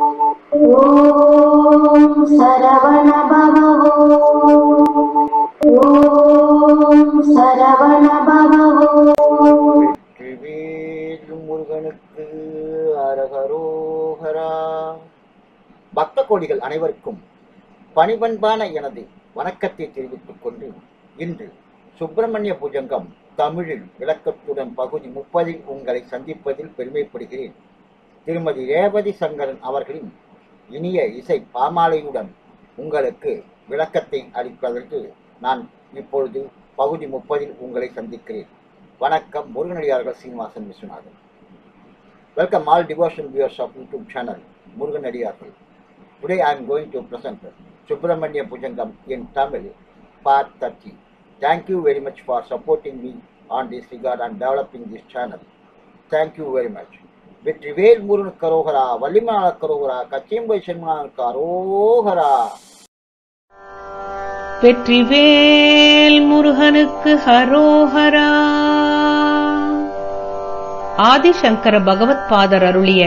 ஓம் சரவண வெற்றிவேல் முருகனுக்கு அரகரோகரா. பக்த கோடிகள் அனைவருக்கும் பணிபண்பான எனது வணக்கத்தை தெரிவித்துக் கொண்டு இன்று சுப்பிரமணிய புஜங்கம் தமிழில் விளக்கத்துடன் பகுதி முப்பதில் உங்களை சந்திப்பதில் பெருமைப்படுகிறேன். திருமதி ரேவதி சங்கரன் அவர்களின் இனிய இசை பாமாலையுடன் உங்களுக்கு விளக்கத்தை அளிப்பதற்கு நான் இப்பொழுது பகுதி முப்பதில் உங்களை சந்திக்கிறேன். வணக்கம் முருகனடியார்கள் Srinivasan Viswanathan. Welcome all devotion viewers of YouTube channel முருகனடியார்கள். Today I am going to present Subramanya Bhujangam in Tamil part thirty thank you very much for supporting me on this record and developing this channel thank you very much வெற்றி வேல் முருகனுக்கு அரோகரா வள்ளிமனால கரோகரா கச்சியம்பை சென்மனாளுக்கு அரோகரா. வெற்றிவேல் முருகனுக்கு ஹரோஹரா ஆதிசங்கர பகவத் father அருளிய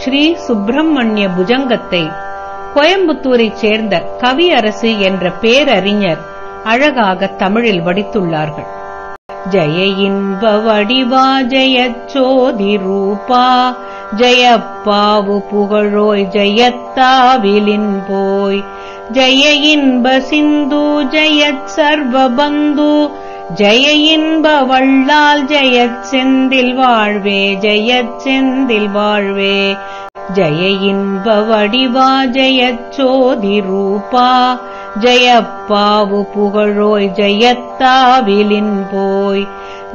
ஸ்ரீ சுப்பிரமணிய புஜங்கத்தை கோயம்புத்தூரைச் சேர்ந்த கவியரசு என்ற பேரறிஞர் அழகாக தமிழில் வடித்துள்ளார்கள். ஜய இன்ப வடிவா ஜெயச்சோதி ரூபா. ஜயப்பாவு புகழோய் ஜெயத்தாவிலின் போய். ஜய இன்ப சிந்து ஜெயத் சர்வபந்து. ஜெய இன்ப வள்ளால் ஜெயச் செந்தில் வாழ்வே ஜெயச் செந்தில் வாழ்வே. ஜெய இன்ப வடிவா ஜெயச்சோதி ரூபா. ஜெயப்பாவு புகழோய் ஜெயத்தாவிலின் போய்.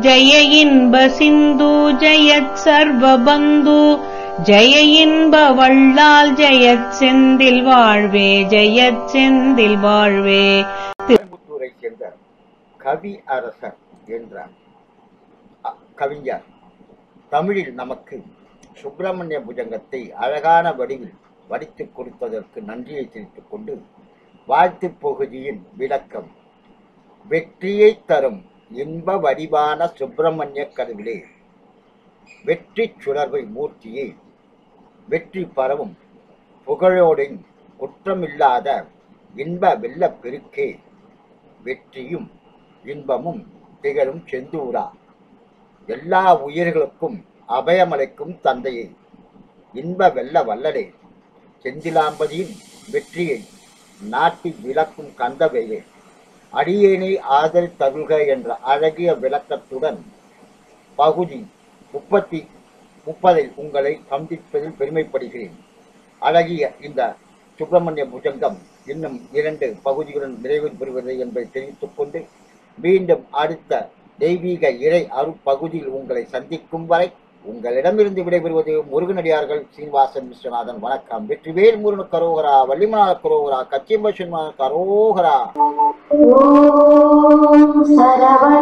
ஜெய இன்ப சிந்து ஜெயத் சர்வபந்து ஜெய இன்ப வள்ளால் ஜெயத் செந்தில் வாழ்வே ஜெயச் செந்தில் வாழ்வே. திருமுத்தூரை சேர்ந்த கவி அரசர் என்றார். கவிஞர். தமிழில் நமக்கு சுப்பிரமணிய புஜங்கத்தை அழகான வடிவில் வடித்துக் கொடுத்ததற்கு நன்றியை தெரிவித்துக் கொண்டு வாழ்த்துப் பகுதியின் விளக்கம். வெற்றியை தரும் இன்ப வடிவான சுப்பிரமணிய கருவிலே வெற்றி சுடர்வை மூர்த்தியே வெற்றி பரவும் புகழோடின் குற்றமில்லாத இன்ப வெள்ளப் பெருக்கே வெற்றியும் இன்பமும் திகழும் செந்தூரா. எல்லா உயிர்களுக்கும் அபயமளிக்கும் தந்தையை இன்ப வெள்ள வல்லலே. செந்திலாம்பதியின் வெற்றியை நாட்டி விளக்கும் கந்தவையே. அடியேனை ஆதரி தருக என்ற அழகிய விளக்கத்துடன் பகுதி முப்பத்தி முப்பதில் உங்களை சந்திப்பதில் பெருமைப்படுகிறேன். அழகிய இந்த சுப்பிரமணிய புஜங்கம் இன்னும் இரண்டு பகுதிகளுடன் நிறைவு பெறுவது என்பதை தெரிவித்துக் கொண்டு மீண்டும் அடுத்த தெய்வீக இறை அருப்பகுதியில் உங்களை சந்திக்கும் வரை உங்களிடமிருந்து விடைபெறுவது முருகனடியார்கள் சீனிவாசன் விஸ்வநாதன் வணக்கம். வெற்றிவேல் முருகன் கரோகரா வள்ளிமநாத கரோகரா கச்சியம்ப கரோகரா. ஓம் சரவண